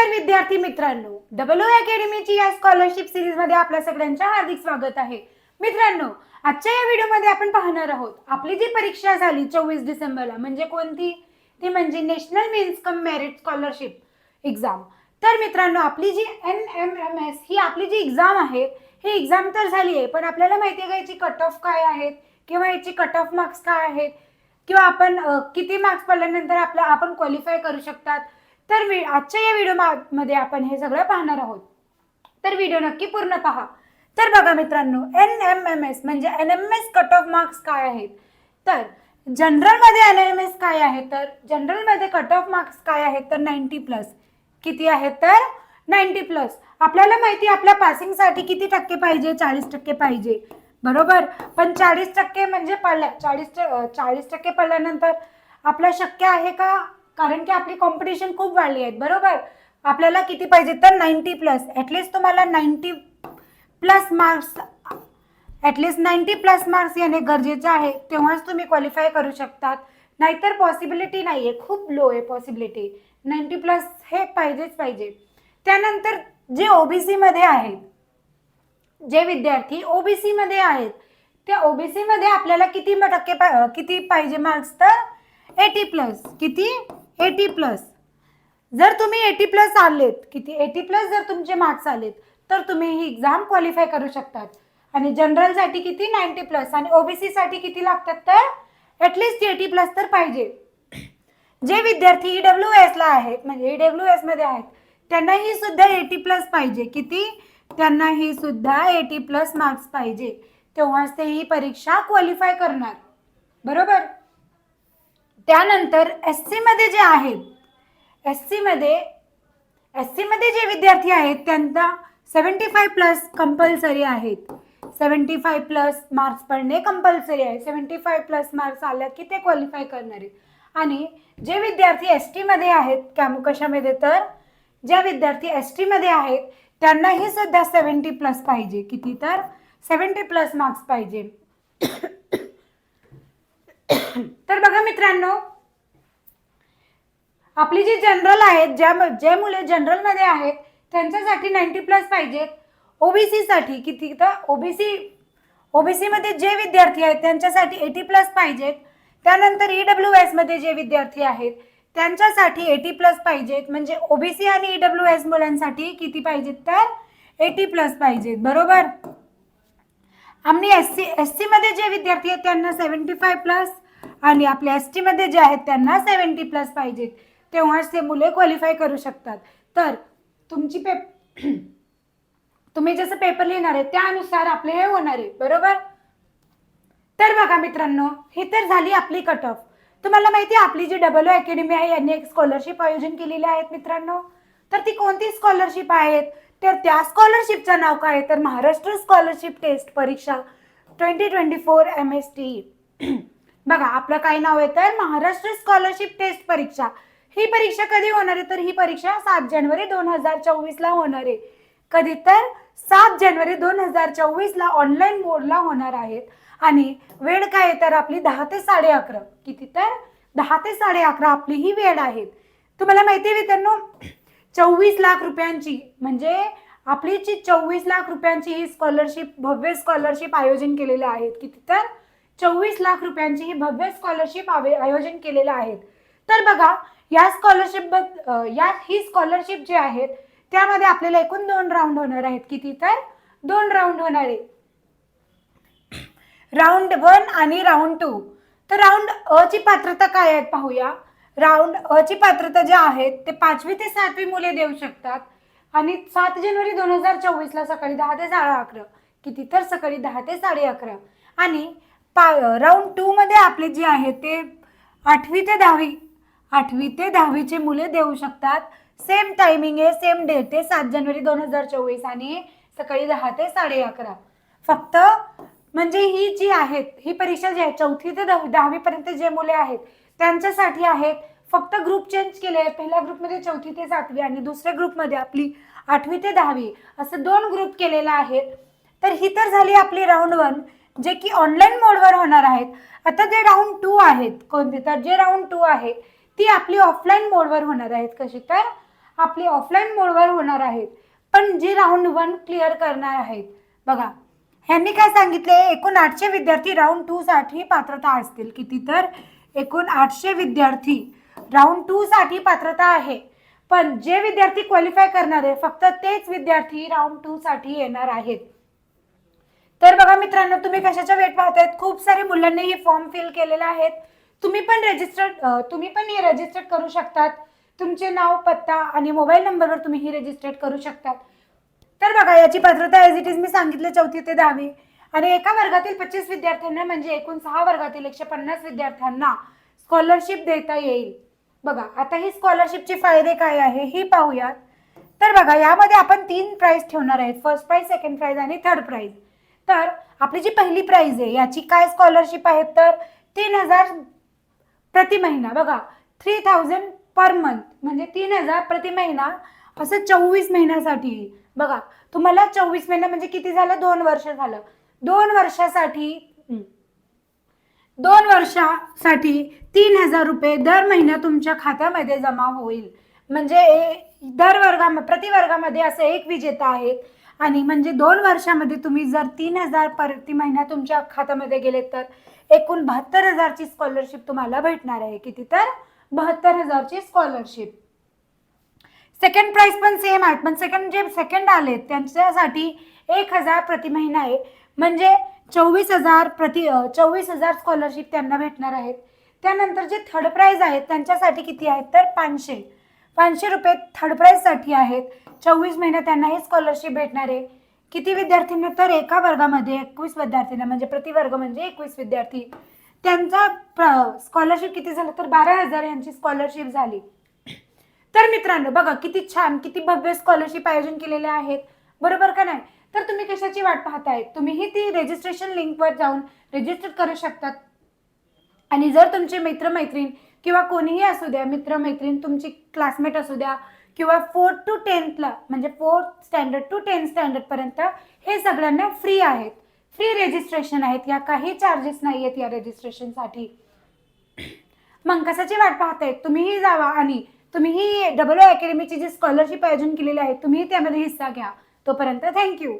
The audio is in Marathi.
नमस्कार विद्यार्थी मित्रांनो. डबल अकॅडमीची या स्कॉलरशिप सिरीजमध्ये आपल्या सगळ्यांच्या हार्दिक स्वागत आहे. मित्रांनो आजच्या या व्हिडिओमध्ये आपण पाहणार आहोत आपली जी परीक्षा झाली चोवीस डिसेंबरला म्हणजे कोणती? ती म्हणजे national means cum merit scholarship exam तर मित्रांनो आपली जी एन एम एम एस ही आपली जी एक्झाम आहे ही एक्झाम तर झाली आहे पण आपल्याला माहिती आहे का याची कट ऑफ काय आहेत? किंवा याची कट ऑफ मार्क्स काय आहेत? किंवा आपण किती मार्क्स पडल्यानंतर आपला आपण क्वालिफाय करू शकतात? तर वि- आजच्या या व्हिडिओमध्ये आपण हे सगळं पाहणार आहोत. तर व्हिडिओ नक्की पूर्ण पहा. तर बघा मित्रांनो एन एम एम एस म्हणजे N M S cut off marks काय आहेत? तर जनरलमध्ये एन एम एस काय आहे तर जनरलमध्ये कट ऑफ मार्क्स काय आहेत? तर नाईन्टी प्लस किती आहेत? तर नाईन्टी प्लस आपल्याला माहिती आहे आपल्या पासिंगसाठी किती टक्के पाहिजे? चाळीस टक्के पाहिजे. बरोबर? पण चाळीस टक्के म्हणजे पडल्या चाळीस चाळीस टक्के पडल्यानंतर आपलं शक्य आहे का? कारण की आपली कॉम्पिटिशन खूप वाढली आहेत बरोबर? आपल्याला किती पाहिजे? तर नाईन्टी प्लस ॲटलिस्ट तुम्हाला ninety plus marks at least ninety plus marks येणे गरजेचे आहे. तेव्हाच तुम्ही क्वालिफाय करू शकतात. नाहीतर पॉसिबिलिटी नाही आहे खूप लो आहे पॉसिबिलिटी नाईन्टी प्लस हे पाहिजेच पाहिजे. त्यानंतर जे ओबीसीमध्ये आहेत जे विद्यार्थी ओबीसीमध्ये आहेत त्या ओबीसीमध्ये आपल्याला किती टक्के पा- किती पाहिजे मार्क्स तर एटी प्लस किती? Eighty plus. जर तुम्ही एटी प्लस आलेत किती एटी प्लस जर तुमचे मार्क्स आलेत तर तुम्ही ही एक्झाम क्वालिफाय करू शकतात. आणि जनरलसाठी किती? नाईन्टी प्लस आणि ओबीसीसाठी किती लागतात तर? ॲटलिस्ट एटी प्लस तर पाहिजे. जे विद्यार्थी ई डब्ल्यू एसला आहेत म्हणजे ई डब्ल्यू एसमध्ये आहेत त्यांनाही सुद्धा एटी प्लस पाहिजे. किती? त्यांनाही सुद्धा एटी प्लस मार्क्स पाहिजे. तेव्हाच ते ही परीक्षा क्वालिफाय करणार. बरोबर? त्यानंतर एस सीमध्ये जे आहेत एस सीमध्ये एस सीमध्ये जे विद्यार्थी आहेत त्यांना सेवन्टी फाय प्लस कंपल्सरी आहेत. सेवन्टी फाय प्लस मार्क्स पडणे कंपल्सरी आहे. सेवन्टी फाय प्लस मार्क्स आल्या की ते क्वालिफाय करणार. आहेत आणि जे विद्यार्थी एस टीमध्ये आहेत कॅम कशामध्ये तर ज्या विद्यार्थी एस टीमध्ये आहेत त्यांनाही सुद्धा सेवन्टी प्लस पाहिजे. किती तर? सेवन्टी प्लस मार्क्स पाहिजे. तर बघा मित्रांनो आपली जी जनरल आहेत ज्या जे मुले जनरलमध्ये आहेत त्यांच्यासाठी नाईन्टी प्लस पाहिजेत. ओबीसीसाठी किती तर ओबीसी ओबीसीमध्ये जे विद्यार्थी आहेत त्यांच्यासाठी एटी प्लस पाहिजेत. त्यानंतर ई डब्ल्यू एसमध्ये जे विद्यार्थी आहेत त्यांच्यासाठी एटी प्लस पाहिजेत. म्हणजे ओबीसी आणि ई डब्ल्यू एस मुलांसाठी किती पाहिजेत तर एटी प्लस पाहिजेत. बरोबर? आम्ही एस सी एस सीमध्ये जे विद्यार्थी आहेत त्यांना सेवन्टी फाय प्लस आणि आपल्या एस टीमध्ये जे आहेत त्यांना सेवन्टी प्लस पाहिजेत. तेव्हाच ते मुले क्वालिफाय करू शकतात. तर तुमची पेप तुम्ही जसं पेपर लिहिणार आहे त्यानुसार आपले हे होणार आहे. बरोबर? तर बघा मित्रांनो ही तर झाली आपली कट ऑफ तुम्हाला माहिती आहे आपली जी डबल ओ अकॅडमी आहे यांनी एक स्कॉलरशिप आयोजन केलेली आहेत मित्रांनो. तर ती कोणती स्कॉलरशिप आहेत? तर त्या स्कॉलरशिपचं नाव काय आहे? तर महाराष्ट्र स्कॉलरशिप टेस्ट परीक्षा twenty twenty four M S T बघा आपलं काय नाव आहे तर महाराष्ट्र स्कॉलरशिप टेस्ट परीक्षा. ही परीक्षा कधी होणार आहे? तर ही परीक्षा सात जानेवारी दोन हजार चोवीसला होणार आहे. कधी तर सात जानेवारी दोन हजार चोवीसला ऑनलाईन मोडला होणार आहेत. आणि वेळ काय आहे तर आपली दहा ते साडे अकरा. किती तर दहा ते साडे अकरा आपली ही वेळ आहे. तुम्हाला माहिती आहे मित्रांनो चोवीस लाख रुपयांची म्हणजे आपली जी चोवीस लाख रुपयांची ही स्कॉलरशिप भव्य स्कॉलरशिप आयोजन केलेले आहेत किती तर चोवीस लाख रुपयांची ही भव्य स्कॉलरशिप आयोजन केलेलं आहे. तर बघा या स्कॉलरशिप या ही स्कॉलरशिप जे आहेत त्यामध्ये आपल्याला एकूण दोन राऊंड होणार आहेत. किती तर? दोन राऊंड होणार आहे. राऊंड वन आणि राऊंड टू तर राऊंड अ ची पात्रता काय आहेत पाहूया. राऊंड अ ची पात्रता ज्या आहेत ते पाचवी ते सातवी मुले देऊ शकतात. आणि सात जानेवारी दोन हजार चोवीसला सकाळी दहा ते साडे अकरा. किती तर? सकाळी दहा ते साडे अकरा. आणि पा राऊंड टूमध्ये आपले जे आहे ते आठवी ते दहावी आठवी ते दहावीचे मुले देऊ शकतात. सेम टायमिंग आहे सेम डेट आहे सात जानेवारी दोन हजार चोवीस आणि सकाळी दहा ते साडे अकरा. फक्त म्हणजे ही जी आहेत ही परीक्षा जी आहे चौथी ते दहावी दहावीपर्यंत जे मुले आहेत त्यांच्यासाठी आहेत. फक्त ग्रुप चेंज केले आहेत. पहिल्या ग्रुपमध्ये चौथी ते सातवी आणि दुसऱ्या ग्रुपमध्ये आपली आठवी ते दहावी असं दोन ग्रुप केलेला आहेत. तर ही तर झाली आपली राऊंड वन जे की ऑनलाईन मोडवर होणार आहेत. आता जे राऊंड टू आहेत कोणते? तर जे राऊंड टू आहे ती आपली ऑफलाईन मोडवर होणार आहेत कशी? तर आपली ऑफलाईन मोडवर होणार आहेत. पण जे राऊंड वन क्लिअर करणार आहेत बघा. ह्यांनी काय सांगितले? एकूण आठशे विद्यार्थी राऊंड टूसाठी पात्रता असतील. किती तर? एकूण आठशे विद्यार्थी राऊंड टूसाठी पात्रता आहे. पण जे विद्यार्थी क्वालिफाय करणार आहे फक्त तेच विद्यार्थी राऊंड टूसाठी येणार आहेत. तर बघा मित्रांनो तुम्ही कशाच्या वेट पाहतायत? खूप सारे मुलांनी हे फॉर्म फिल केलेले आहेत. तुम्ही पण रजिस्टर्ड तुम्ही पण हे रजिस्टर्ड करू शकतात. तुमचे नाव पत्ता आणि मोबाईल नंबरवर तुम्ही ही रजिस्टर्ड करू शकतात. तर बघा याची पात्रता एज इट इज मी सांगितलं चौथी ते दहावी. आणि एका वर्गातील पच्चीस विद्यार्थ्यांना म्हणजे एकूण सहा वर्गातील एकशे पन्नास विद्यार्थ्यांना स्कॉलरशिप देता येईल. बघा आता ही स्कॉलरशिपचे फायदे काय आहे हे पाहूयात. तर बघा यामध्ये आपण तीन प्राईज ठेवणार आहेत. फर्स्ट प्राईज सेकंड प्राईज आणि थर्ड प्राईज तर आपली जी पहिली प्राईज आहे याची काय स्कॉलरशिप आहे तर तीन हजार प्रति महिना. बघा थ्री थाउजंड पर मंथ म्हणजे तीन हजार प्रति महिना असं चोवीस महिन्यासाठी. बघा तुम्हाला चोवीस महिना म्हणजे किती झालं? दोन वर्ष झालं. दोन वर्षासाठी दोन वर्षासाठी तीन हजार रुपये दर महिना तुमच्या खात्यामध्ये जमा होईल. म्हणजे दर वर्गा प्रति वर्गामध्ये असं एक विजेता आहेत. आणि म्हणजे दोन वर्षामध्ये तुम्ही जर तीन हजार प्रति महिना तुमच्या खात्यामध्ये गेले तर एकूण बहात्तर हजारची स्कॉलरशिप तुम्हाला भेटणार आहे. किती तर? बहात्तर हजारची स्कॉलरशिप सेकंड प्राइस पण सेम आहेत पण सेकंड जे सेकंड आले त्यांच्यासाठी एक हजार प्रति महिना आहे. म्हणजे चोवीस हजार प्रति चोवीस हजार स्कॉलरशिप त्यांना भेटणार आहेत. त्यानंतर जे थर्ड प्राइज आहेत त्यांच्यासाठी किती आहेत तर पाचशे. पाचशे रुपये थर्ड प्राईजसाठी आहेत. चोवीस महिने त्यांना हे स्कॉलरशिप भेटणार. आहे किती विद्यार्थ्यांना तर एका वर्गामध्ये एकवीस विद्यार्थ्यांना म्हणजे प्रति वर्ग म्हणजे एकवीस विद्यार्थी. त्यांचा स्कॉलरशिप किती झालं तर बारा हजार यांची स्कॉलरशिप झाली. तर मित्रांनो बघा किती छान किती भव्य स्कॉलरशिप आयोजन केलेले आहेत. बरोबर का नाही? तर तुम्ही कशाची वाट पाहताय? तुम्हीही ती रजिस्ट्रेशन लिंकवर जाऊन रजिस्टर करू शकतात. आणि जर तुमचे मित्रमैत्रीण किंवा कोणीही असू द्या मित्रमैत्रीण तुमची क्लासमेट असू द्या किंवा फोर्थ टू टेन्थला म्हणजे फोर्थ स्टँडर्ड टू टेन्थ स्टँडर्डपर्यंत हे सगळ्यांना फ्री आहेत. फ्री रजिस्ट्रेशन आहेत. या काही चार्जेस नाही आहेत या रजिस्ट्रेशनसाठी मग कशाची वाट पाहताय तुम्हीही जावा आणि तुम्हीही डबल अकॅडमीची जी स्कॉलरशिप आयोजन केलेली आहे तुम्हीही त्यामध्ये हिस्सा घ्या. तोपर्यंत थँक्यू